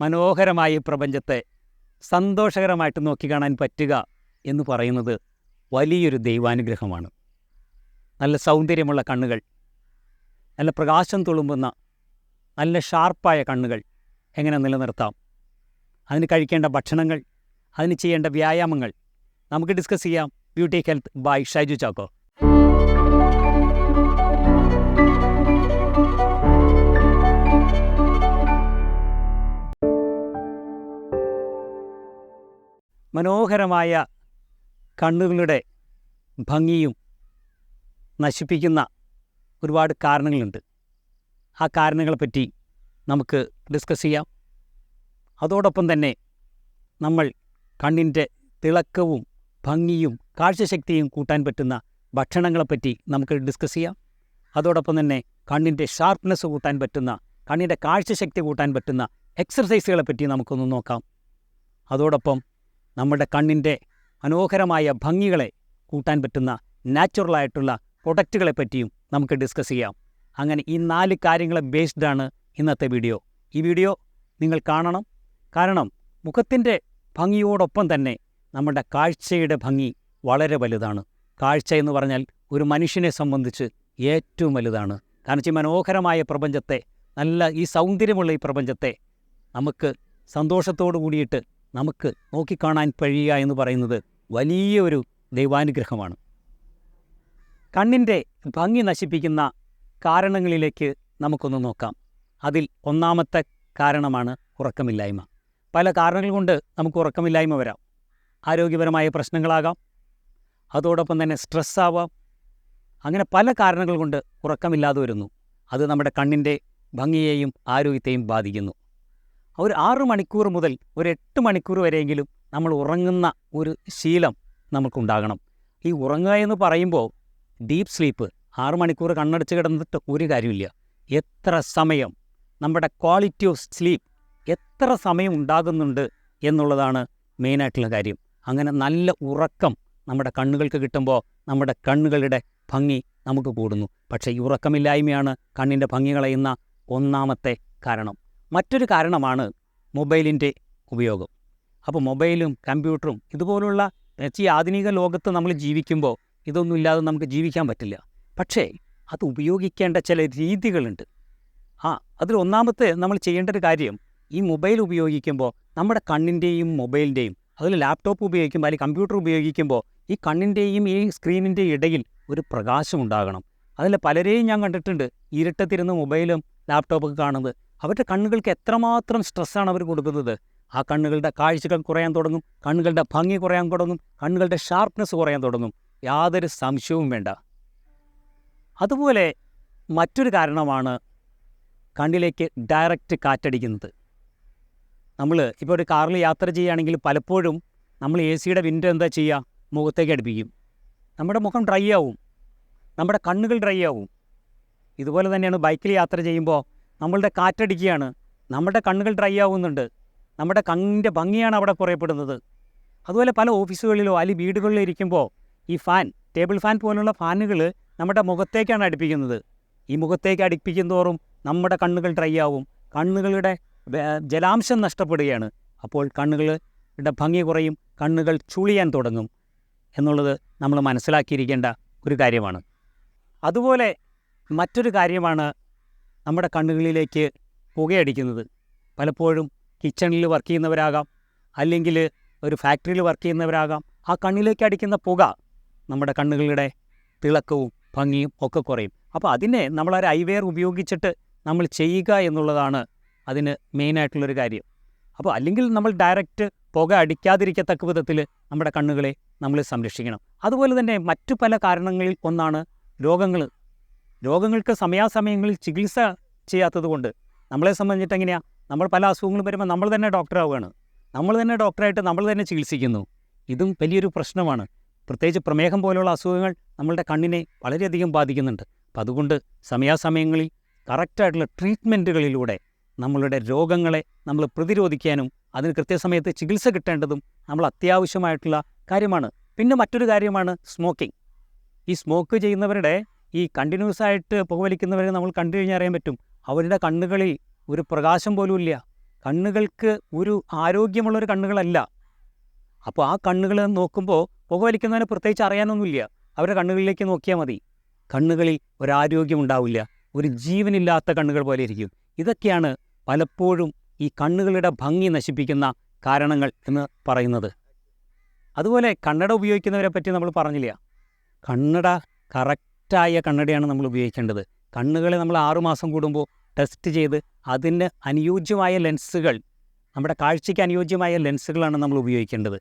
മനോഹരമായ പ്രപഞ്ചത്തെ സന്തോഷകരമായിട്ട് നോക്കിക്കാണാൻ പറ്റുക എന്ന് പറയുന്നത് വലിയൊരു ദൈവാനുഗ്രഹമാണ്. നല്ല സൗന്ദര്യമുള്ള കണ്ണുകൾ നല്ല പ്രകാശം തുളുമ്പുന്ന നല്ല ഷാർപ്പായ കണ്ണുകൾ എങ്ങനെ നിലനിർത്താം? അതിന് കഴിക്കേണ്ട ഭക്ഷണങ്ങൾ അതിന് ചെയ്യേണ്ട വ്യായാമങ്ങൾ നമുക്ക് ഡിസ്കസ് ചെയ്യാം. Beauty health by Shaiju Chacko. മനോഹരമായ കണ്ണുകളുടെ ഭംഗിയും നശിപ്പിക്കുന്ന ഒരുപാട് കാരണങ്ങളുണ്ട്. ആ കാരണങ്ങളെപ്പറ്റി നമുക്ക് ഡിസ്കസ് ചെയ്യാം. അതോടൊപ്പം തന്നെ നമ്മൾ കണ്ണിന്റെ തിളക്കവും ഭംഗിയും കാഴ്ചശക്തിയും കൂട്ടാൻ പറ്റുന്ന ഭക്ഷണങ്ങളെപ്പറ്റി നമുക്ക് ഡിസ്കസ് ചെയ്യാം. അതോടൊപ്പം തന്നെ കണ്ണിന്റെ ഷാർപ്നെസ് കൂട്ടാൻ പറ്റുന്ന കണ്ണിന്റെ കാഴ്ചശക്തി കൂട്ടാൻ പറ്റുന്ന എക്സർസൈസുകളെ പറ്റി നമുക്കൊന്ന് നോക്കാം. അതോടൊപ്പം നമ്മുടെ കണ്ണിന്റെ മനോഹരമായ ഭംഗികളെ കൂട്ടാൻ പറ്റുന്ന നാച്ചുറലായിട്ടുള്ള പ്രൊഡക്റ്റുകളെ പറ്റിയും നമുക്ക് ഡിസ്കസ് ചെയ്യാം. അങ്ങനെ ഈ നാല് കാര്യങ്ങളെ ബേസ്ഡാണ് ഇന്നത്തെ വീഡിയോ ഈ വീഡിയോ നിങ്ങൾ കാണണം. കാരണം മുഖത്തിന്റെ ഭംഗിയോടൊപ്പം തന്നെ നമ്മുടെ കാഴ്ചയുടെ ഭംഗി വളരെ വലുതാണ്. കാഴ്ച എന്ന് പറഞ്ഞാൽ ഒരു മനുഷ്യനെ സംബന്ധിച്ച് ഏറ്റവും വലുതാണ്. കാരണം ഈ മനോഹരമായ പ്രപഞ്ചത്തെ നല്ല ഈ സൗന്ദര്യമുള്ള ഈ പ്രപഞ്ചത്തെ നമുക്ക് സന്തോഷത്തോടു കൂടിയിട്ട് നമുക്ക് നോക്കിക്കാണാൻ കഴിയുക എന്ന് പറയുന്നത് വലിയൊരു ദൈവാനുഗ്രഹമാണ്. കണ്ണിന്റെ ഭംഗി നശിപ്പിക്കുന്ന കാരണങ്ങളിലേക്ക് നമുക്കൊന്ന് നോക്കാം. അതിൽ ഒന്നാമത്തെ കാരണമാണ് ഉറക്കമില്ലായ്മ. പല കാരണങ്ങൾ കൊണ്ട് നമുക്ക് ഉറക്കമില്ലായ്മ വരാം. ആരോഗ്യപരമായ പ്രശ്നങ്ങളാകാം. അതോടൊപ്പം തന്നെ സ്ട്രെസ്സാവാം. അങ്ങനെ പല കാരണങ്ങൾ കൊണ്ട് ഉറക്കമില്ലാതെ വരുന്നു. അത് നമ്മുടെ കണ്ണിന്റെ ഭംഗിയെയും ആരോഗ്യത്തെയും ബാധിക്കുന്നു. ഒരു ആറ് മണിക്കൂർ മുതൽ ഒരു എട്ട് മണിക്കൂർ വരെയെങ്കിലും നമ്മൾ ഉറങ്ങുന്ന ഒരു ശീലം നമുക്കുണ്ടാകണം. ഈ ഉറങ്ങുക എന്ന് പറയുമ്പോൾ ഡീപ്പ് സ്ലീപ്പ് ആറ് മണിക്കൂർ കണ്ണടച്ച് കിടന്നിട്ട് ഒരു കാര്യമില്ല. എത്ര സമയം നമ്മുടെ ക്വാളിറ്റി ഓഫ് സ്ലീപ്പ് എത്ര സമയം ഉണ്ടാകുന്നുണ്ട് എന്നുള്ളതാണ് മെയിനായിട്ടുള്ള കാര്യം. അങ്ങനെ നല്ല ഉറക്കം നമ്മുടെ കണ്ണുകൾക്ക് കിട്ടുമ്പോൾ നമ്മുടെ കണ്ണുകളുടെ ഭംഗി നമുക്ക് കൂടുന്നു. പക്ഷേ ഈ ഉറക്കമില്ലായ്മയാണ് കണ്ണിന്റെ ഭംഗി കളയുന്ന ഒന്നാമത്തെ കാരണം. മറ്റൊരു കാരണമാണ് മൊബൈലിന്റെ ഉപയോഗം. അപ്പോൾ മൊബൈലും കമ്പ്യൂട്ടറും ഇതുപോലുള്ള ഈ ആധുനിക ലോകത്ത് നമ്മൾ ജീവിക്കുമ്പോൾ ഇതൊന്നും ഇല്ലാതെ നമുക്ക് ജീവിക്കാൻ പറ്റില്ല. പക്ഷേ അത് ഉപയോഗിക്കേണ്ട ചില രീതികളുണ്ട്. ആ അതിൽ ഒന്നാമത്തെ നമ്മൾ ചെയ്യേണ്ട ഒരു കാര്യം ഈ മൊബൈൽ ഉപയോഗിക്കുമ്പോൾ നമ്മുടെ കണ്ണിന്റെയും മൊബൈലിന്റെയും അതിൽ ലാപ്ടോപ്പ് ഉപയോഗിക്കുമ്പോൾ അല്ലെങ്കിൽ കമ്പ്യൂട്ടർ ഉപയോഗിക്കുമ്പോൾ ഈ കണ്ണിന്റെയും ഈ സ്ക്രീനിന്റെയും ഇടയിൽ ഒരു പ്രകാശം ഉണ്ടാകണം. അതിൽ പലരെയും ഞാൻ കണ്ടിട്ടുണ്ട് ഇരുട്ടത്തിരുന്ന് മൊബൈലും ലാപ്ടോപ്പൊക്കെ കാണുന്നത്. അവരുടെ കണ്ണുകൾക്ക് എത്രമാത്രം സ്ട്രെസ്സാണ് അവർ കൊടുക്കുന്നത്. ആ കണ്ണുകളുടെ കാഴ്ചകൾ കുറയാൻ തുടങ്ങും കണ്ണുകളുടെ ഭംഗി കുറയാൻ തുടങ്ങും കണ്ണുകളുടെ ഷാർപ്നെസ് കുറയാൻ തുടങ്ങും. യാതൊരു സംശയവും വേണ്ട. അതുപോലെ മറ്റൊരു കാരണമാണ് കണ്ണിലേക്ക് ഡയറക്റ്റ് കാറ്റടിക്കുന്നത്. നമ്മൾ ഇപ്പോൾ ഒരു കാറിൽ യാത്ര ചെയ്യുകയാണെങ്കിൽ പലപ്പോഴും നമ്മൾ എ സിയുടെ വിൻഡോ എന്താ ചെയ്യുക? മുഖത്തേക്ക് അടുപ്പിക്കും. നമ്മുടെ മുഖം ഡ്രൈ ആവും. നമ്മുടെ കണ്ണുകൾ ഡ്രൈ ആവും. ഇതുപോലെ തന്നെയാണ് ബൈക്കിൽ യാത്ര ചെയ്യുമ്പോൾ നമ്മളുടെ കാറ്റടിക്കുകയാണ്. നമ്മുടെ കണ്ണുകൾ ഡ്രൈ ആവുന്നുണ്ട്. നമ്മുടെ കണ്ണിന്റെ ഭംഗിയാണ് അവിടെ കുറയപ്പെടുന്നത്. അതുപോലെ പല ഓഫീസുകളിലോ അല്ലെങ്കിൽ വീടുകളിലോ ഇരിക്കുമ്പോൾ ഈ ഫാൻ ടേബിൾ ഫാൻ പോലുള്ള ഫാനുകൾ നമ്മുടെ മുഖത്തേക്കാണ് അടുപ്പിക്കുന്നത്. ഈ മുഖത്തേക്ക് അടുപ്പിക്കും തോറും നമ്മുടെ കണ്ണുകൾ ഡ്രൈ ആവും. കണ്ണുകളുടെ ജലാംശം നഷ്ടപ്പെടുകയാണ്. അപ്പോൾ കണ്ണുകളുടെ ഭംഗി കുറയും കണ്ണുകൾ ചുളിയാൻ തുടങ്ങും എന്നുള്ളത് നമ്മൾ മനസ്സിലാക്കിയിരിക്കേണ്ട ഒരു കാര്യമാണ്. അതുപോലെ മറ്റൊരു കാര്യമാണ് നമ്മുടെ കണ്ണുകളിലേക്ക് പുകയടിക്കുന്നത്. പലപ്പോഴും കിച്ചണിൽ വർക്ക് ചെയ്യുന്നവരാകാം അല്ലെങ്കിൽ ഒരു ഫാക്ടറിയിൽ വർക്ക് ചെയ്യുന്നവരാകാം. ആ കണ്ണിലേക്ക് അടിക്കുന്ന പുക നമ്മുടെ കണ്ണുകളുടെ തിളക്കവും ഭംഗിയും ഒക്കെ കുറയും. അപ്പോൾ അതിനെ നമ്മളൊരു ഐവെയർ ഉപയോഗിച്ചിട്ട് നമ്മൾ ചെയ്യുക എന്നുള്ളതാണ് അതിന് മെയിനായിട്ടുള്ളൊരു കാര്യം. അപ്പോൾ അല്ലെങ്കിൽ നമ്മൾ ഡയറക്റ്റ് പുക അടിക്കാതിരിക്കത്തക്ക വിധത്തിൽ നമ്മുടെ കണ്ണുകളെ നമ്മൾ സംരക്ഷിക്കണം. അതുപോലെ തന്നെ മറ്റു പല കാരണങ്ങളിൽ ഒന്നാണ് രോഗങ്ങൾ രോഗങ്ങൾക്ക് സമയാസമയങ്ങളിൽ ചികിത്സ ചെയ്യാത്തത് കൊണ്ട് നമ്മളെ സംബന്ധിച്ചിട്ട് എങ്ങനെയാണ് നമ്മൾ പല അസുഖങ്ങളും വരുമ്പോൾ നമ്മൾ തന്നെ ഡോക്ടറാവുകയാണ് നമ്മൾ തന്നെ ഡോക്ടറായിട്ട് നമ്മൾ തന്നെ ചികിത്സിക്കുന്നു. ഇതും വലിയൊരു പ്രശ്നമാണ്. പ്രത്യേകിച്ച് പ്രമേഹം പോലുള്ള അസുഖങ്ങൾ നമ്മളുടെ കണ്ണിനെ വളരെയധികം ബാധിക്കുന്നുണ്ട്. അപ്പം അതുകൊണ്ട് സമയാസമയങ്ങളിൽ കറക്റ്റായിട്ടുള്ള ട്രീറ്റ്മെന്റുകളിലൂടെ നമ്മളുടെ രോഗങ്ങളെ നമ്മൾ പ്രതിരോധിക്കാനും അതിന് കൃത്യസമയത്ത് ചികിത്സ കിട്ടേണ്ടതും നമ്മൾ അത്യാവശ്യമായിട്ടുള്ള കാര്യമാണ്. പിന്നെ മറ്റൊരു കാര്യമാണ് സ്മോക്കിംഗ് ഈ സ്മോക്ക് ചെയ്യുന്നവരുടെ ഈ കണ്ടിന്യൂസ് ആയിട്ട് പുകവലിക്കുന്നവരെ നമ്മൾ കണ്ടു കഴിഞ്ഞാൽ അറിയാൻ പറ്റും. അവരുടെ കണ്ണുകളിൽ ഒരു പ്രകാശം പോലും ഇല്ല. കണ്ണുകൾക്ക് ഒരു ആരോഗ്യമുള്ളൊരു കണ്ണുകളല്ല. അപ്പോൾ ആ കണ്ണുകൾ നോക്കുമ്പോൾ പുകവലിക്കുന്നവനെ പ്രത്യേകിച്ച് അറിയാനൊന്നുമില്ല. അവരുടെ കണ്ണുകളിലേക്ക് നോക്കിയാൽ മതി. കണ്ണുകളിൽ ഒരാരോഗ്യം ഉണ്ടാവില്ല. ഒരു ജീവനില്ലാത്ത കണ്ണുകൾ പോലെ ഇരിക്കും. ഇതൊക്കെയാണ് പലപ്പോഴും ഈ കണ്ണുകളുടെ ഭംഗി നശിപ്പിക്കുന്ന കാരണങ്ങൾ എന്ന് പറയുന്നത്. അതുപോലെ കണ്ണട ഉപയോഗിക്കുന്നവരെ പറ്റി നമ്മൾ പറഞ്ഞില്ല. കണ്ണട കറക്റ്റായ കണ്ണടയാണ് നമ്മൾ ഉപയോഗിക്കേണ്ടത്. കണ്ണുകളെ നമ്മൾ ആറുമാസം കൂടുമ്പോൾ ടെസ്റ്റ് ചെയ്ത് അതിന് അനുയോജ്യമായ ലെൻസുകൾ നമ്മുടെ കാഴ്ചയ്ക്ക് അനുയോജ്യമായ ലെൻസുകളാണ് നമ്മൾ ഉപയോഗിക്കേണ്ടത്.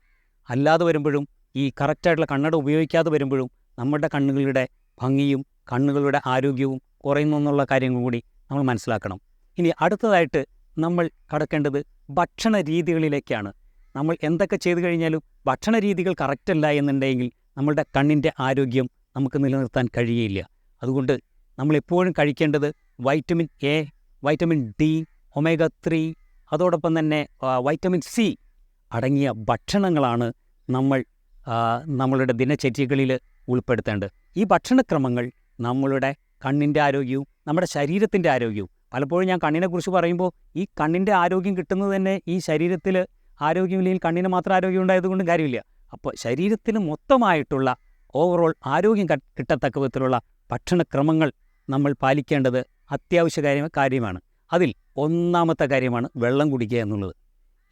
അല്ലാതെ വരുമ്പോഴും ഈ കറക്റ്റായിട്ടുള്ള കണ്ണട ഉപയോഗിക്കാതെ വരുമ്പോഴും നമ്മുടെ കണ്ണുകളുടെ ഭംഗിയും കണ്ണുകളുടെ ആരോഗ്യവും കുറയുന്നു എന്നുള്ള കാര്യങ്ങൾ കൂടി നമ്മൾ മനസ്സിലാക്കണം. ഇനി അടുത്തതായിട്ട് നമ്മൾ കടക്കേണ്ടത് ഭക്ഷണ രീതികളിലേക്കാണ്. നമ്മൾ എന്തൊക്കെ ചെയ്തു കഴിഞ്ഞാലും ഭക്ഷണ രീതികൾ കറക്റ്റല്ല എന്നുണ്ടെങ്കിൽ നമ്മളുടെ കണ്ണിന്റെ ആരോഗ്യം നമുക്ക് നിലനിർത്താൻ കഴിയില്ല. അതുകൊണ്ട് നമ്മളെപ്പോഴും കഴിക്കേണ്ടത് vitamin A vitamin D omega three അതോടൊപ്പം തന്നെ വൈറ്റമിൻ സി അടങ്ങിയ ഭക്ഷണങ്ങളാണ് നമ്മൾ നമ്മളുടെ ദിനചര്യകളിൽ ഉൾപ്പെടുത്തേണ്ടത്. ഈ ഭക്ഷണക്രമങ്ങൾ നമ്മളുടെ കണ്ണിന്റെ ആരോഗ്യവും നമ്മുടെ ശരീരത്തിന്റെ ആരോഗ്യവും. പലപ്പോഴും ഞാൻ കണ്ണിനെക്കുറിച്ച് പറയുമ്പോൾ ഈ കണ്ണിന്റെ ആരോഗ്യം കിട്ടുന്നത് തന്നെ ഈ ശരീരത്തിൽ ആരോഗ്യമില്ലെങ്കിൽ കണ്ണിന് മാത്രം ആരോഗ്യം ഉണ്ടായതുകൊണ്ടും കാര്യമില്ല. അപ്പോൾ ശരീരത്തിന് മൊത്തമായിട്ടുള്ള ഓവറോൾ ആരോഗ്യം കിട്ടത്തക്ക വിധത്തിലുള്ള ഭക്ഷണക്രമങ്ങൾ നമ്മൾ പാലിക്കേണ്ടത് അത്യാവശ്യ കാര്യം കാര്യമാണ്. അതിൽ ഒന്നാമത്തെ കാര്യമാണ് വെള്ളം കുടിക്കുക എന്നുള്ളത്.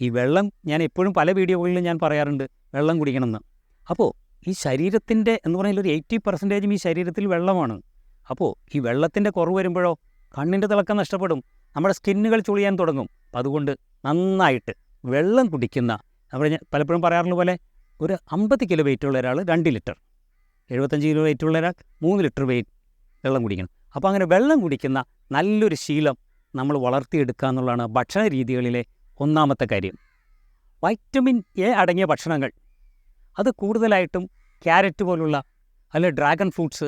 ഈ വെള്ളം ഞാൻ എപ്പോഴും പല വീഡിയോകളിലും ഞാൻ പറയാറുണ്ട് വെള്ളം കുടിക്കണമെന്ന്. അപ്പോൾ ഈ ശരീരത്തിന്റെ എന്ന് പറഞ്ഞാൽ ഒരു എയ്റ്റി പെർസെന്റേജും ഈ ശരീരത്തിൽ വെള്ളമാണ്. അപ്പോൾ ഈ വെള്ളത്തിന്റെ കുറവ് വരുമ്പോഴോ കണ്ണിന്റെ തിളക്കം നഷ്ടപ്പെടും നമ്മുടെ സ്കിന്നുകൾ ചുളിയാൻ തുടങ്ങും. അതുകൊണ്ട് നന്നായിട്ട് വെള്ളം കുടിക്കുന്ന നമ്മൾ പലപ്പോഴും പറയാറുള്ള പോലെ ഒരു അമ്പത് കിലോ വെയിറ്റുള്ള ഒരാൾ രണ്ട് ലിറ്റർ. എഴുപത്തഞ്ച് കിലോ വെയിറ്റ് ഉള്ള ഒരാൾ മൂന്ന് ലിറ്റർ വെയിറ്റ് വെള്ളം കുടിക്കണം. അപ്പോൾ അങ്ങനെ വെള്ളം കുടിക്കുന്ന നല്ലൊരു ശീലം നമ്മൾ വളർത്തിയെടുക്കുക എന്നുള്ളതാണ് ഭക്ഷണ രീതികളിലെ ഒന്നാമത്തെ കാര്യം. വൈറ്റമിൻ എ അടങ്ങിയ ഭക്ഷണങ്ങൾ അത് കൂടുതലായിട്ടും ക്യാരറ്റ് പോലുള്ള അല്ലെ ഡ്രാഗൺ ഫ്രൂട്ട്സ്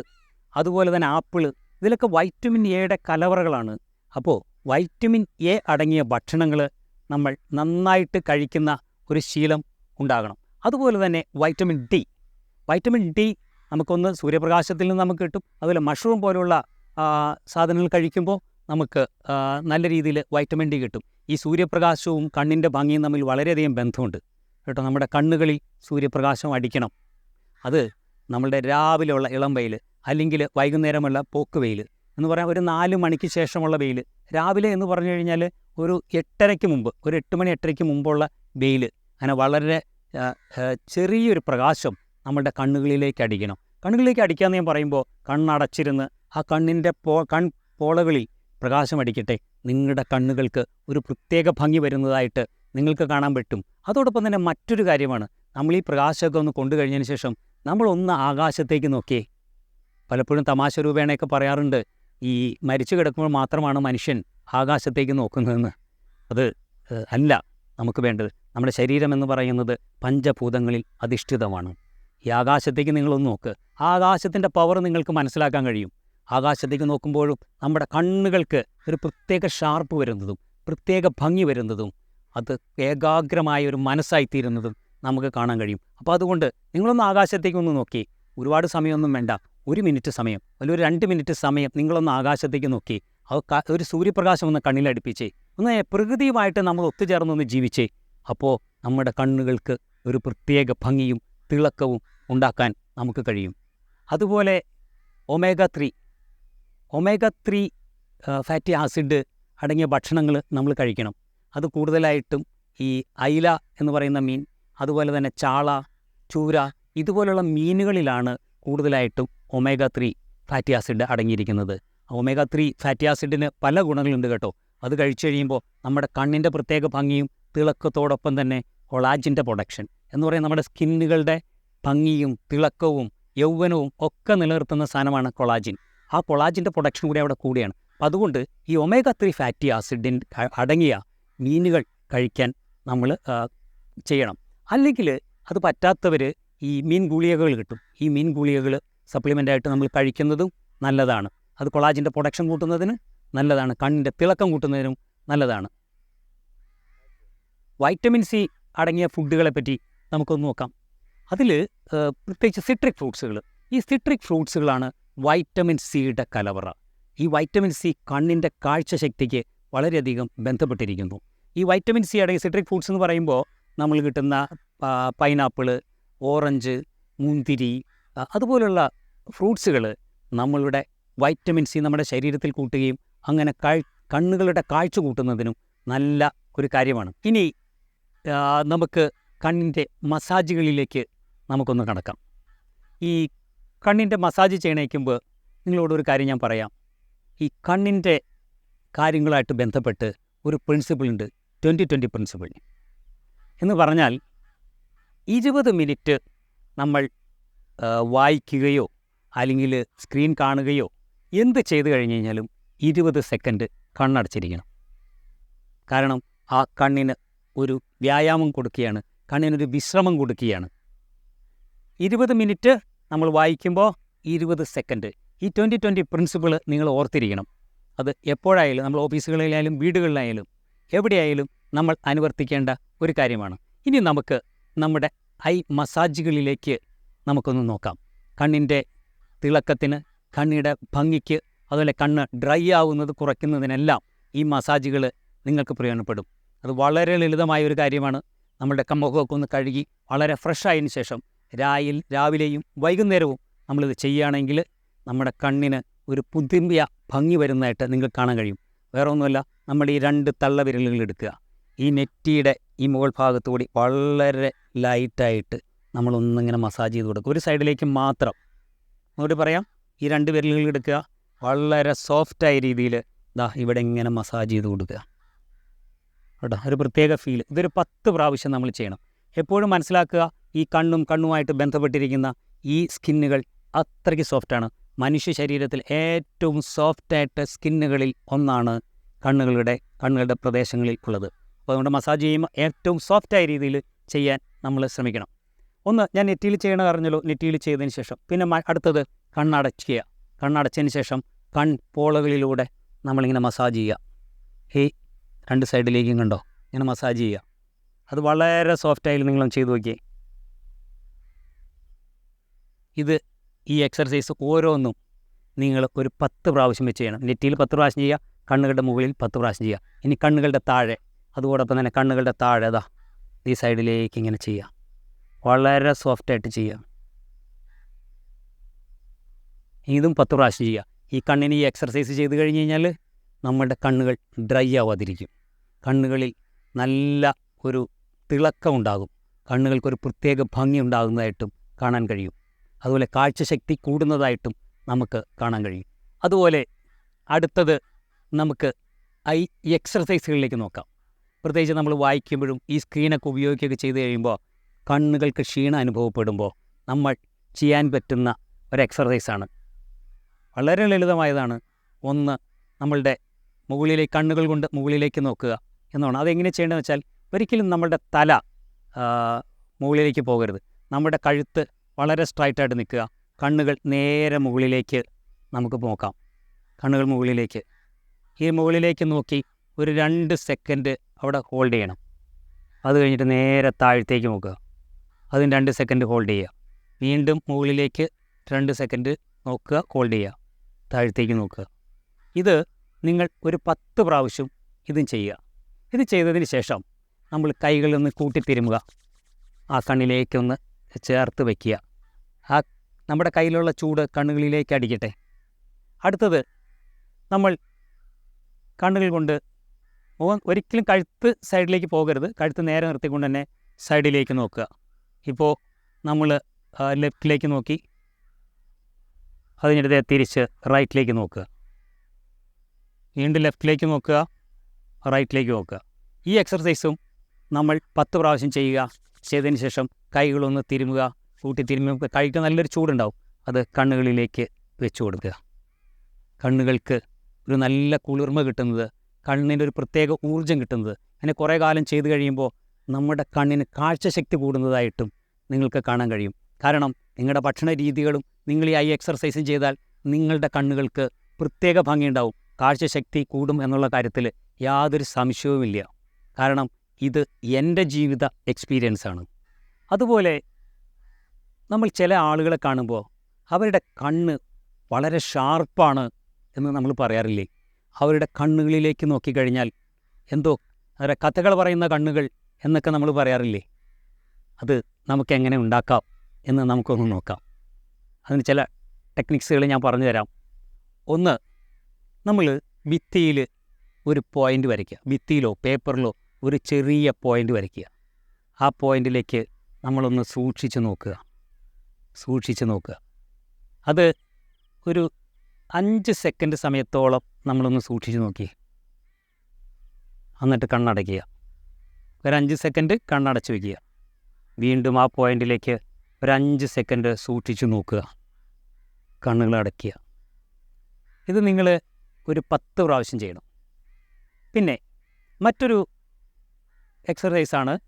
അതുപോലെ തന്നെ ആപ്പിൾ ഇതിലൊക്കെ വൈറ്റമിൻ എയുടെ കലവറകളാണ്. അപ്പോൾ വൈറ്റമിൻ എ അടങ്ങിയ ഭക്ഷണങ്ങൾ നമ്മൾ നന്നായിട്ട് കഴിക്കുന്ന ഒരു ശീലം ഉണ്ടാകണം. അതുപോലെ തന്നെ വൈറ്റമിൻ ഡി വൈറ്റമിൻ ഡി നമുക്കൊന്ന് സൂര്യപ്രകാശത്തിൽ നിന്ന് നമുക്ക് കിട്ടും. അതുപോലെ മഷ്റൂം പോലുള്ള സാധനങ്ങൾ കഴിക്കുമ്പോൾ നമുക്ക് നല്ല രീതിയിൽ വൈറ്റമിൻ ഡി കിട്ടും. ഈ സൂര്യപ്രകാശവും കണ്ണിന്റെ ഭംഗിയും തമ്മിൽ വളരെയധികം ബന്ധമുണ്ട്. കേട്ടോ നമ്മുടെ കണ്ണുകളിൽ സൂര്യപ്രകാശം അടിക്കണം. അത് നമ്മളുടെ രാവിലെയുള്ള ഇളം വെയിൽ അല്ലെങ്കിൽ വൈകുന്നേരമുള്ള പോക്ക് വെയിൽ എന്ന് പറയാൻ ഒരു നാല് മണിക്ക് ശേഷമുള്ള വെയിൽ. രാവിലെ എന്ന് പറഞ്ഞു കഴിഞ്ഞാൽ ഒരു എട്ടരയ്ക്ക് മുമ്പ് ഒരു എട്ട് മണി എട്ടരയ്ക്ക് മുമ്പുള്ള വെയിൽ. അങ്ങനെ വളരെ ചെറിയൊരു പ്രകാശം നമ്മുടെ കണ്ണുകളിലേക്ക് അടിക്കണം. കണ്ണുകളിലേക്ക് അടിക്കാമെന്ന് ഞാൻ പറയുമ്പോൾ കണ്ണടച്ചിരുന്ന് ആ കണ്ണിന്റെ പോ കൺ പോളകളിൽ പ്രകാശം അടിക്കട്ടെ. നിങ്ങളുടെ കണ്ണുകൾക്ക് ഒരു പ്രത്യേക ഭംഗി വരുന്നതായിട്ട് നിങ്ങൾക്ക് കാണാൻ പറ്റും. അതോടൊപ്പം തന്നെ മറ്റൊരു കാര്യമാണ്. നമ്മൾ ഈ പ്രകാശമൊക്കെ ഒന്ന് കൊണ്ടു കഴിഞ്ഞതിന് ശേഷം നമ്മളൊന്ന് ആകാശത്തേക്ക് നോക്കിയേ. പലപ്പോഴും തമാശ രൂപേണയൊക്കെ പറയാറുണ്ട്. ഈ മരിച്ചു കിടക്കുമ്പോൾ മാത്രമാണ് മനുഷ്യൻ ആകാശത്തേക്ക് നോക്കുന്നതെന്ന്. അത് അല്ല നമുക്ക് വേണ്ടത്. നമ്മുടെ ശരീരം എന്ന് പറയുന്നത് പഞ്ചഭൂതങ്ങളിൽ അധിഷ്ഠിതമാണ്. ഈ ആകാശത്തേക്ക് നിങ്ങളൊന്ന് നോക്ക്. ആകാശത്തിന്റെ പവർ നിങ്ങൾക്ക് മനസ്സിലാക്കാൻ കഴിയും. ആകാശത്തേക്ക് നോക്കുമ്പോഴും നമ്മുടെ കണ്ണുകൾക്ക് ഒരു പ്രത്യേക ഷാർപ്പ് വരുന്നതും പ്രത്യേക ഭംഗി വരുന്നതും അത് ഏകാഗ്രമായ ഒരു മനസ്സായിത്തീരുന്നതും നമുക്ക് കാണാൻ കഴിയും. അപ്പോൾ അതുകൊണ്ട് നിങ്ങളൊന്ന് ആകാശത്തേക്ക് ഒന്ന് നോക്കി. ഒരുപാട് സമയമൊന്നും വേണ്ട. ഒരു മിനിറ്റ് സമയം. അല്ലെങ്കിൽ ഒരു രണ്ട് മിനിറ്റ് സമയം നിങ്ങളൊന്ന് ആകാശത്തേക്ക് നോക്കി. അത് ഒരു സൂര്യപ്രകാശം ഒന്ന് കണ്ണിലടുപ്പിച്ചേ ഒന്ന് പ്രകൃതിയുമായിട്ട് നമ്മൾ ഒത്തുചേർന്നൊന്ന് ജീവിച്ചേ. അപ്പോൾ നമ്മുടെ കണ്ണുകൾക്ക് ഒരു പ്രത്യേക ഭംഗിയും തിളക്കവും ഉണ്ടാക്കാൻ നമുക്ക് കഴിയും. അതുപോലെ omega three omega three fatty acid അടങ്ങിയ ഭക്ഷണങ്ങൾ നമ്മൾ കഴിക്കണം. അത് കൂടുതലായിട്ടും ഈ അയില എന്ന് പറയുന്ന മീൻ അതുപോലെ തന്നെ ചാള ചൂര ഇതുപോലുള്ള മീനുകളിലാണ് കൂടുതലായിട്ടും ഒമേഗ ത്രീ ഫാറ്റി ആസിഡ് അടങ്ങിയിരിക്കുന്നത്. ഒമേഗ ത്രീ ഫാറ്റി ആസിഡിന് പല ഗുണങ്ങളുണ്ട് കേട്ടോ. അത് കഴിച്ചു കഴിയുമ്പോൾ നമ്മുടെ കണ്ണിന്റെ പ്രത്യേക ഭംഗിയും തിളക്കത്തോടൊപ്പം തന്നെ കൊളാജിന്റെ പ്രൊഡക്ഷൻ എന്ന് പറയുന്നത് നമ്മുടെ സ്കിന്നുകളുടെ ഭംഗിയും തിളക്കവും യൗവനവും ഒക്കെ നിലനിർത്തുന്ന സാധനമാണ് കൊളാജിൻ. ആ കൊളാജിന്റെ പ്രൊഡക്ഷൻ കൂടി അവിടെ കൂടിയാണ്. അപ്പം അതുകൊണ്ട് ഈ ഒമേഗ ത്രീ ഫാറ്റി ആസിഡിൻ അടങ്ങിയ മീനുകൾ കഴിക്കാൻ നമ്മൾ ചെയ്യണം. അല്ലെങ്കിൽ അത് പറ്റാത്തവർ ഈ മീൻ ഗുളികകൾ കിട്ടും. ഈ മീൻ ഗുളികകൾ സപ്ലിമെന്റായിട്ട് നമ്മൾ കഴിക്കുന്നതും നല്ലതാണ്. അത് കൊളാജിന്റെ പ്രൊഡക്ഷൻ കൂട്ടുന്നതിന് നല്ലതാണ്. കണ്ണിന്റെ തിളക്കം കൂട്ടുന്നതിനും നല്ലതാണ്. വൈറ്റമിൻ സി അടങ്ങിയ ഫുഡുകളെ പറ്റി നമുക്കൊന്ന് നോക്കാം. അതിൽ പ്രത്യേകിച്ച് സിട്രിക് ഫ്രൂട്ട്സുകൾ ഈ സിട്രിക് ഫ്രൂട്ട്സുകളാണ് വൈറ്റമിൻ സിയുടെ കലവറ. ഈ വൈറ്റമിൻ സി കണ്ണിന്റെ കാഴ്ചശക്തിക്ക് വളരെയധികം ബന്ധപ്പെട്ടിരിക്കുന്നു. ഈ വൈറ്റമിൻ സി അടങ്ങിയ സിട്രിക് ഫ്രൂട്ട്സ് എന്ന് പറയുമ്പോൾ നമ്മൾ കിട്ടുന്ന പൈനാപ്പിൾ ഓറഞ്ച് മുന്തിരി അതുപോലുള്ള ഫ്രൂട്ട്സുകൾ നമ്മളുടെ വൈറ്റമിൻ സി നമ്മുടെ ശരീരത്തിൽ കൂട്ടുകയും അങ്ങനെ കണ്ണുകളുടെ കാഴ്ച കൂട്ടുന്നതിനും നല്ല ഒരു കാര്യമാണ്. ഇനി നമുക്ക് കണ്ണിന്റെ മസാജുകളിലേക്ക് നമുക്കൊന്ന് കടക്കാം. ഈ കണ്ണിന്റെ മസാജ് ചെയ്യണേക്കുമ്പോൾ നിങ്ങളോടൊരു കാര്യം ഞാൻ പറയാം. ഈ കണ്ണിന്റെ കാര്യങ്ങളായിട്ട് ബന്ധപ്പെട്ട് ഒരു പ്രിൻസിപ്പിളുണ്ട് ട്വന്റി ട്വന്റി പ്രിൻസിപ്പിൾ എന്ന് പറഞ്ഞാൽ ഇരുപത് മിനിറ്റ് നമ്മൾ വായിക്കുകയോ അല്ലെങ്കിൽ സ്ക്രീൻ കാണുകയോ എന്ത് ചെയ്തു കഴിഞ്ഞ് കഴിഞ്ഞാലും ഇരുപത് സെക്കൻഡ് കണ്ണടച്ചിരിക്കണം. കാരണം ആ കണ്ണിന് ഒരു വ്യായാമം കൊടുക്കുകയാണ് കണ്ണിനൊരു വിശ്രമം കൊടുക്കുകയാണ്. ഇരുപത് മിനിറ്റ് നമ്മൾ വായിക്കുമ്പോൾ ഇരുപത് സെക്കൻഡ്. ഈ ട്വന്റി ട്വന്റി പ്രിൻസിപ്പിൾ നിങ്ങൾ ഓർത്തിരിക്കണം. അത് എപ്പോഴായാലും നമ്മൾ ഓഫീസുകളിലായാലും വീടുകളിലായാലും എവിടെയായാലും നമ്മൾ അനുവർത്തിക്കേണ്ട ഒരു കാര്യമാണ്. ഇനി നമുക്ക് നമ്മുടെ ഐ മസാജുകളിലേക്ക് നമുക്കൊന്ന് നോക്കാം. കണ്ണിന്റെ തിളക്കത്തിന് കണ്ണിയുടെ ഭംഗിക്ക് അതുപോലെ കണ്ണ് ഡ്രൈ ആവുന്നത് കുറയ്ക്കുന്നതിനെല്ലാം ഈ മസാജുകൾ നിങ്ങൾക്ക് പ്രയോജനപ്പെടും. അത് വളരെ ലളിതമായ ഒരു കാര്യമാണ്. നമ്മുടെ കമ്മൊക്കെ ഒന്ന് കഴുകി വളരെ ഫ്രഷ് ശേഷം രായിൽ രാവിലെയും വൈകുന്നേരവും നമ്മളിത് ചെയ്യുകയാണെങ്കിൽ നമ്മുടെ കണ്ണിന് ഒരു പുതിയ ഭംഗി വരുന്നതായിട്ട് നിങ്ങൾക്ക് കാണാൻ കഴിയും. വേറെ ഒന്നുമല്ല നമ്മൾ ഈ രണ്ട് തള്ള വിരലുകൾ എടുക്കുക. ഈ നെറ്റിയുടെ ഈ മുകൾ ഭാഗത്തുകൂടി വളരെ ലൈറ്റായിട്ട് നമ്മളൊന്നിങ്ങനെ മസാജ് ചെയ്ത് കൊടുക്കുക. ഒരു സൈഡിലേക്ക് മാത്രം. അങ്ങോട്ട് പറയാം. ഈ രണ്ട് വിരലുകൾ എടുക്കുക. വളരെ സോഫ്റ്റായ രീതിയിൽ ദാ ഇവിടെ ഇങ്ങനെ മസാജ് ചെയ്ത് കൊടുക്കുക. കേട്ടോ. ഒരു പ്രത്യേക ഫീൽ ഇതൊരു പത്ത് പ്രാവശ്യം നമ്മൾ ചെയ്യണം. എപ്പോഴും മനസ്സിലാക്കുക ഈ കണ്ണും കണ്ണുമായിട്ട് ബന്ധപ്പെട്ടിരിക്കുന്ന ഈ സ്കിന്നുകൾ അത്രയ്ക്ക് സോഫ്റ്റാണ് മനുഷ്യ ശരീരത്തിൽ ഏറ്റവും സോഫ്റ്റായിട്ട് സ്കിന്നുകളിൽ ഒന്നാണ് കണ്ണുകളുടെ കണ്ണുകളുടെ പ്രദേശങ്ങളിൽ ഉള്ളത് അപ്പോൾ അതുകൊണ്ട് മസാജ് ചെയ്യുമ്പോൾ ഏറ്റവും സോഫ്റ്റായ രീതിയിൽ ചെയ്യാൻ നമ്മൾ ശ്രമിക്കണം. ഒന്ന് ഞാൻ നെറ്റിയിൽ ചെയ്യണ അറിഞ്ഞല്ലോ നെറ്റിയിൽ ചെയ്തതിന് ശേഷം. പിന്നെ അടുത്തത് കണ്ണടയ്ക്കുക. കണ്ണടച്ചതിന് ശേഷം കൺ പോളകളിലൂടെ നമ്മളിങ്ങനെ മസാജ് ചെയ്യുക. ഹേ രണ്ട് സൈഡിലേക്കും കണ്ടോ? ഇങ്ങനെ മസാജ് ചെയ്യുക. അത് വളരെ സോഫ്റ്റായി നിങ്ങളും ചെയ്തു നോക്കിയേ. ഇത് ഈ എക്സർസൈസ് ഓരോന്നും നിങ്ങൾ ഒരു പത്ത് പ്രാവശ്യം വെച്ച് ചെയ്യണം. നെറ്റിയിൽ പത്ത് പ്രാവശ്യം ചെയ്യുക കണ്ണുകളുടെ മുകളിൽ പത്ത് പ്രാവശ്യം ചെയ്യുക. ഇനി കണ്ണുകളുടെ താഴെ അതോടൊപ്പം തന്നെ കണ്ണുകളുടെ താഴെ അതാ ഈ സൈഡിലേക്ക് ഇങ്ങനെ ചെയ്യുക. വളരെ സോഫ്റ്റായിട്ട് ചെയ്യുക. ഇതും പത്ത് പ്രാവശ്യം ചെയ്യുക. ഈ കണ്ണിന് ഈ എക്സർസൈസ് ചെയ്ത് കഴിഞ്ഞ് കഴിഞ്ഞാൽ നമ്മുടെ കണ്ണുകൾ ഡ്രൈ ആവാതിരിക്കും. കണ്ണുകളിൽ നല്ല ഒരു തിളക്കം ഉണ്ടാകും. കണ്ണുകൾക്കൊരു പ്രത്യേക ഭംഗി ഉണ്ടാകുന്നതായിട്ടും കാണാൻ കഴിയും. അതുപോലെ കാഴ്ചശക്തി കൂടുന്നതായിട്ടും നമുക്ക് കാണാൻ കഴിയും. അതുപോലെ അടുത്തത് നമുക്ക് ഐ എക്സർസൈസുകളിലേക്ക് നോക്കാം. പ്രത്യേകിച്ച് നമ്മൾ വായിക്കുമ്പോഴും ഈ സ്ക്രീനൊക്കെ ഉപയോഗിക്കുകയൊക്കെ ചെയ്ത് കഴിയുമ്പോൾ കണ്ണുകൾക്ക് ക്ഷീണം അനുഭവപ്പെടുമ്പോൾ നമ്മൾ ചെയ്യാൻ പറ്റുന്ന ഒരു എക്സർസൈസാണ് വളരെ ലളിതമായതാണ്. ഒന്ന് നമ്മളുടെ മുകളിലേക്ക് കണ്ണുകൾ കൊണ്ട് മുകളിലേക്ക് നോക്കുക എന്നാണ്. അതെങ്ങനെ ചെയ്യേണ്ടതെന്ന് വെച്ചാൽ ഒരിക്കലും നമ്മുടെ തല മുകളിലേക്ക് പോകരുത്. നമ്മുടെ കഴുത്ത് വളരെ സ്ട്രൈറ്റായിട്ട് നിൽക്കുക. കണ്ണുകൾ നേരെ മുകളിലേക്ക് നമുക്ക് നോക്കാം. കണ്ണുകൾ മുകളിലേക്ക്. ഈ മുകളിലേക്ക് നോക്കി ഒരു രണ്ട് സെക്കൻഡ് അവിടെ ഹോൾഡ് ചെയ്യണം. അത് കഴിഞ്ഞിട്ട് നേരെ താഴത്തേക്ക് നോക്കുക. അതും രണ്ട് സെക്കൻഡ് ഹോൾഡ് ചെയ്യുക. വീണ്ടും മുകളിലേക്ക് രണ്ട് സെക്കൻഡ് നോക്കുക ഹോൾഡ് ചെയ്യുക. താഴത്തേക്ക് നോക്കുക. ഇത് നിങ്ങൾ ഒരു പത്ത് പ്രാവശ്യം ഇതും ചെയ്യുക. ഇത് ചെയ്തതിന് ശേഷം നമ്മൾ കൈകളൊന്ന് കൂട്ടിത്തിരുമുക. ആ കണ്ണിലേക്കൊന്ന് ചേർത്ത് വയ്ക്കുക ആ നമ്മുടെ കയ്യിലുള്ള ചൂട് കണ്ണുകളിലേക്ക് അടിക്കട്ടെ. അടുത്തത് നമ്മൾ കണ്ണുകൾ കൊണ്ട് മുഖം ഒരിക്കലും കഴുത്ത് സൈഡിലേക്ക് പോകരുത്. കഴുത്ത് നേരെ നിർത്തിക്കൊണ്ട് തന്നെ സൈഡിലേക്ക് നോക്കുക. ഇപ്പോൾ നമ്മൾ ലെഫ്റ്റിലേക്ക് നോക്കി. അതിനിടത്തെ തിരിച്ച് റൈറ്റിലേക്ക് നോക്കുക. വീണ്ടും ലെഫ്റ്റിലേക്ക് നോക്കുക റൈറ്റിലേക്ക് നോക്കുക. ഈ എക്സർസൈസും നമ്മൾ പത്ത് പ്രാവശ്യം ചെയ്യുക ചെയ്തതിന് ശേഷം കൈകളൊന്ന് തിരുമുക കൂട്ടി തിരുമുക കൈക്ക് നല്ലൊരു ചൂടുണ്ടാവും. അത് കണ്ണുകളിലേക്ക് വെച്ച് കൊടുക്കുക. കണ്ണുകൾക്ക് ഒരു നല്ല കുളിർമ കിട്ടുന്നത് കണ്ണിന്റെ ഒരു പ്രത്യേക ഊർജം കിട്ടുന്നത്. അങ്ങനെ കുറേ കാലം ചെയ്തു കഴിയുമ്പോൾ നമ്മുടെ കണ്ണിന് കാഴ്ചശക്തി കൂടുന്നതായിട്ടും നിങ്ങൾക്ക് കാണാൻ കഴിയും. കാരണം നിങ്ങളുടെ ഭക്ഷണ രീതികളും നിങ്ങൾ ഈ ഐ എക്സർസൈസും ചെയ്താൽ നിങ്ങളുടെ കണ്ണുകൾക്ക് പ്രത്യേക ഭംഗിയുണ്ടാവും. കാഴ്ചശക്തി കൂടും എന്നുള്ള കാര്യത്തിൽ യാതൊരു സംശയവുമില്ല. കാരണം ഇത് എന്റെ ജീവിത എക്സ്പീരിയൻസാണ്. അതുപോലെ നമ്മൾ ചില ആളുകളെ കാണുമ്പോൾ അവരുടെ കണ്ണ് വളരെ ഷാർപ്പാണ് എന്ന് നമ്മൾ പറയാറില്ലേ? അവരുടെ കണ്ണുകളിലേക്ക് നോക്കിക്കഴിഞ്ഞാൽ എന്തോ അവരെ കഥകൾ പറയുന്ന കണ്ണുകൾ എന്നൊക്കെ നമ്മൾ പറയാറില്ലേ? അത് നമുക്ക് എങ്ങനെ ഉണ്ടാക്കാം എന്ന് നമുക്കൊന്ന് നോക്കാം. അതിന് ചില ടെക്നിക്സുകൾ ഞാൻ പറഞ്ഞു തരാം ഒന്ന് നമ്മൾ ഭിത്തിയിൽ ഒരു പോയിന്റ് വരയ്ക്കുക. ഭിത്തിയിലോ പേപ്പറിലോ ഒരു ചെറിയ പോയിന്റ് വരയ്ക്കുക. ആ പോയിന്റിലേക്ക് നമ്മളൊന്ന് സൂക്ഷിച്ച് നോക്കുക. സൂക്ഷിച്ച് നോക്കുക. അത് ഒരു അഞ്ച് സെക്കൻഡ് സമയത്തോളം നമ്മളൊന്ന് സൂക്ഷിച്ച് നോക്കി. എന്നിട്ട് കണ്ണടയ്ക്കുക. ഒരു അഞ്ച് സെക്കൻഡ് കണ്ണടച്ച് വയ്ക്കുക. വീണ്ടും ആ പോയിന്റിലേക്ക് ഒരു സെക്കൻഡ് സൂക്ഷിച്ച് നോക്കുക. കണ്ണുകൾ അടയ്ക്കുക ഇത് നിങ്ങൾ ഒരു പത്ത് പ്രാവശ്യം ചെയ്യണം. പിന്നെ മറ്റൊരു എക്സസൈസാണ്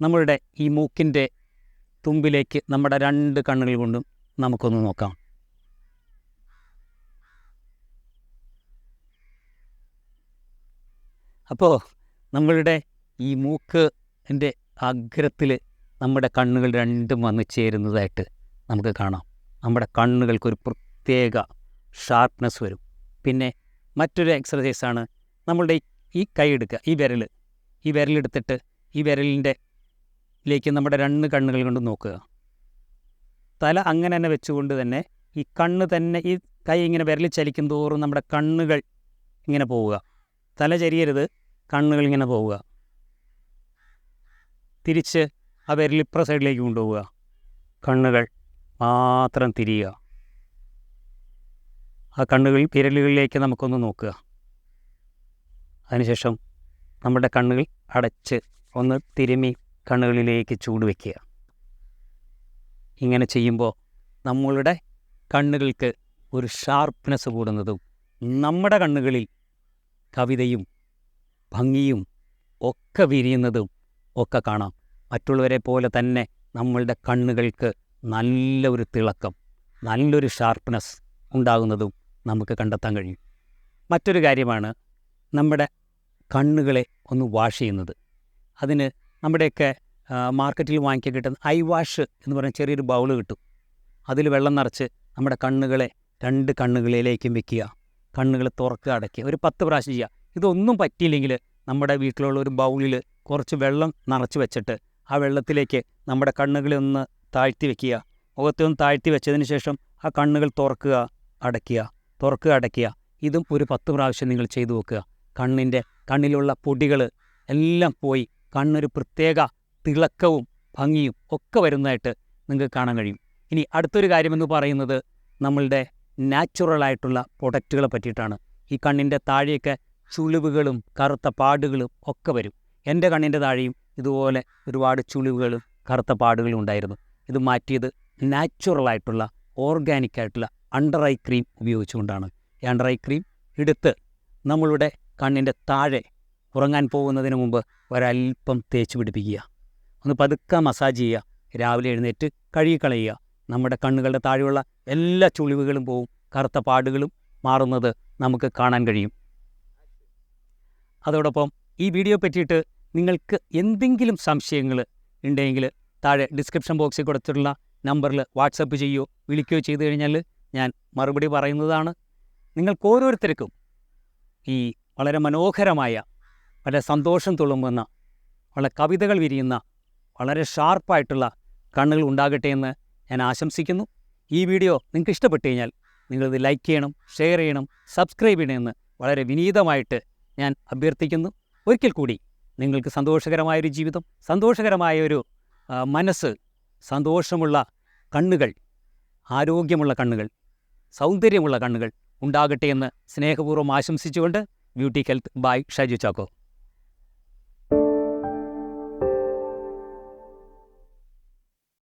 നമ്മളുടെ ഈ മൂക്കിന്റെ തുമ്പിലേക്ക് നമ്മുടെ രണ്ട് കണ്ണുകൾ കൊണ്ടും നമുക്കൊന്ന് നോക്കാം. അപ്പോൾ നമ്മളുടെ ഈ മൂക്ക് എന്റെ അഗ്രത്തിൽ നമ്മുടെ കണ്ണുകൾ രണ്ടും വന്ന് ചേരുന്നതായിട്ട് നമുക്ക് കാണാം. നമ്മുടെ കണ്ണുകൾക്കൊരു പ്രത്യേക ഷാർപ്നെസ് വരും. പിന്നെ മറ്റൊരു എക്സസൈസാണ് നമ്മളുടെ ഈ- കൈ എടുക്കുക ഈ വിരൽ ഈ വിരലെടുത്തിട്ട് ഈ വിരലിന്റെ ലേക്ക് നമ്മുടെ രണ്ട് കണ്ണുകൾ കൊണ്ട് നോക്കുക. തല അങ്ങനെ തന്നെ വെച്ചുകൊണ്ട് തന്നെ ഈ കണ്ണ് തന്നെ ഈ കൈ ഇങ്ങനെ വിരലിൽ ചലിക്കും തോറും നമ്മുടെ കണ്ണുകൾ ഇങ്ങനെ പോവുക. തല ചരിയരുത് കണ്ണുകൾ ഇങ്ങനെ പോവുക. തിരിച്ച് ആ വിരൽ ഇപ്പുറ സൈഡിലേക്ക് കൊണ്ടുപോവുക. കണ്ണുകൾ മാത്രം തിരിയുക. ആ കണ്ണുകൾ വിരലുകളിലേക്ക് നമുക്കൊന്ന് നോക്കുക. അതിനുശേഷം നമ്മുടെ കണ്ണുകൾ അടച്ച് ഒന്ന് തിരുമി കണ്ണുകളിലേക്ക് ചൂട് വയ്ക്കുക ഇങ്ങനെ ചെയ്യുമ്പോൾ നമ്മളുടെ കണ്ണുകൾക്ക് ഒരു ഷാർപ്നെസ് കൂടുന്നതും നമ്മുടെ കണ്ണുകളിൽ കവിതയും ഭംഗിയും ഒക്കെ വിരിയുന്നതും ഒക്കെ കാണാം. മറ്റുള്ളവരെ പോലെ തന്നെ നമ്മളുടെ കണ്ണുകൾക്ക് നല്ല ഒരു തിളക്കം നല്ലൊരു ഷാർപ്നെസ് ഉണ്ടാകുന്നതും നമുക്ക് കണ്ടെത്താൻ കഴിയും. മറ്റൊരു കാര്യമാണ് നമ്മുടെ കണ്ണുകളെ ഒന്ന് വാഷ് ചെയ്യുന്നത്. അതിന് നമ്മുടെയൊക്കെ മാർക്കറ്റിൽ വാങ്ങിക്കാൻ കിട്ടുന്ന ഐ വാഷ് എന്ന് പറഞ്ഞ ചെറിയൊരു ബൗൾ കിട്ടും. അതിൽ വെള്ളം നിറച്ച് നമ്മുടെ കണ്ണുകളെ രണ്ട് കണ്ണുകളിലേക്കും വെക്കുക. കണ്ണുകൾ തുറക്കുക അടയ്ക്കുക. ഒരു പത്ത് പ്രാവശ്യം ചെയ്യുക. ഇതൊന്നും പറ്റിയില്ലെങ്കിൽ നമ്മുടെ വീട്ടിലുള്ള ഒരു ബൗളിൽ കുറച്ച് വെള്ളം നിറച്ച് വെച്ചിട്ട് ആ വെള്ളത്തിലേക്ക് നമ്മുടെ കണ്ണുകളെ ഒന്ന് താഴ്ത്തി വെക്കുക. മുഖത്തെ ഒന്ന് താഴ്ത്തി വെച്ചതിന് ശേഷം ആ കണ്ണുകൾ തുറക്കുക അടയ്ക്കുക. തുറക്കുക അടയ്ക്കുക. ഇതും ഒരു പത്ത് പ്രാവശ്യം നിങ്ങൾ ചെയ്തു നോക്കുക. കണ്ണിന്റെ കണ്ണിലുള്ള പൊടികൾ എല്ലാം പോയി. കണ്ണൊരു പ്രത്യേക തിളക്കവും ഭംഗിയും ഒക്കെ വരുന്നതായിട്ട് നിങ്ങൾക്ക് കാണാൻ കഴിയും. ഇനി അടുത്തൊരു കാര്യമെന്ന് പറയുന്നത് നമ്മളുടെ നാച്ചുറലായിട്ടുള്ള പ്രൊഡക്റ്റുകളെ പറ്റിയിട്ടാണ്. ഈ കണ്ണിന്റെ താഴെയൊക്കെ ചുളിവുകളും കറുത്ത പാടുകളും ഒക്കെ വരും. എന്റെ കണ്ണിന്റെ താഴെയും ഇതുപോലെ ഒരുപാട് ചുളിവുകളും കറുത്ത പാടുകളും ഉണ്ടായിരുന്നു. ഇത് മാറ്റിയത് നാച്ചുറലായിട്ടുള്ള ഓർഗാനിക് ആയിട്ടുള്ള അണ്ടർ ഐ ക്രീം ഉപയോഗിച്ചുകൊണ്ടാണ്. ഈ അണ്ടർ ഐ ക്രീം എടുത്ത് നമ്മളുടെ കണ്ണിന്റെ താഴെ ഉറങ്ങാൻ പോകുന്നതിന് മുമ്പ് ഒരല്പം തേച്ച് പിടിപ്പിക്കുക. ഒന്ന് പതുക്കെ മസാജ് ചെയ്യുക. രാവിലെ എഴുന്നേറ്റ് കഴുകിക്കളയുക. നമ്മുടെ കണ്ണുകളുടെ താഴെയുള്ള എല്ലാ ചുളിവുകളും പോവും. കറുത്ത പാടുകളും മാറുന്നത് നമുക്ക് കാണാൻ കഴിയും. അതോടൊപ്പം ഈ വീഡിയോ പറ്റിയിട്ട് നിങ്ങൾക്ക് എന്തെങ്കിലും സംശയങ്ങൾ ഉണ്ടെങ്കിൽ താഴെ ഡിസ്ക്രിപ്ഷൻ ബോക്സിൽ കൊടുത്തിട്ടുള്ള നമ്പറിൽ വാട്സപ്പ് ചെയ്യുകയോ വിളിക്കുകയോ ചെയ്തു കഴിഞ്ഞാൽ ഞാൻ മറുപടി പറയുന്നതാണ്. നിങ്ങൾക്ക് ഓരോരുത്തർക്കും ഈ വളരെ മനോഹരമായ വളരെ സന്തോഷം തുളുമ്പുന്ന വളരെ കവിതകൾ വിരിയുന്ന വളരെ ഷാർപ്പായിട്ടുള്ള കണ്ണുകൾ ഉണ്ടാകട്ടെ എന്ന് ഞാൻ ആശംസിക്കുന്നു. ഈ വീഡിയോ നിങ്ങൾക്ക് ഇഷ്ടപ്പെട്ടു കഴിഞ്ഞാൽ നിങ്ങളിത് ലൈക്ക് ചെയ്യണം ഷെയർ ചെയ്യണം സബ്സ്ക്രൈബ് ചെയ്യണമെന്ന് വളരെ വിനീതമായിട്ട് ഞാൻ അഭ്യർത്ഥിക്കുന്നു. ഒരിക്കൽ കൂടി നിങ്ങൾക്ക് സന്തോഷകരമായൊരു ജീവിതം സന്തോഷകരമായ ഒരു മനസ്സ് സന്തോഷമുള്ള കണ്ണുകൾ ആരോഗ്യമുള്ള കണ്ണുകൾ സൗന്ദര്യമുള്ള കണ്ണുകൾ ഉണ്ടാകട്ടെ എന്ന് സ്നേഹപൂർവം ആശംസിച്ചുകൊണ്ട് beauty health by Shaiju Chacko.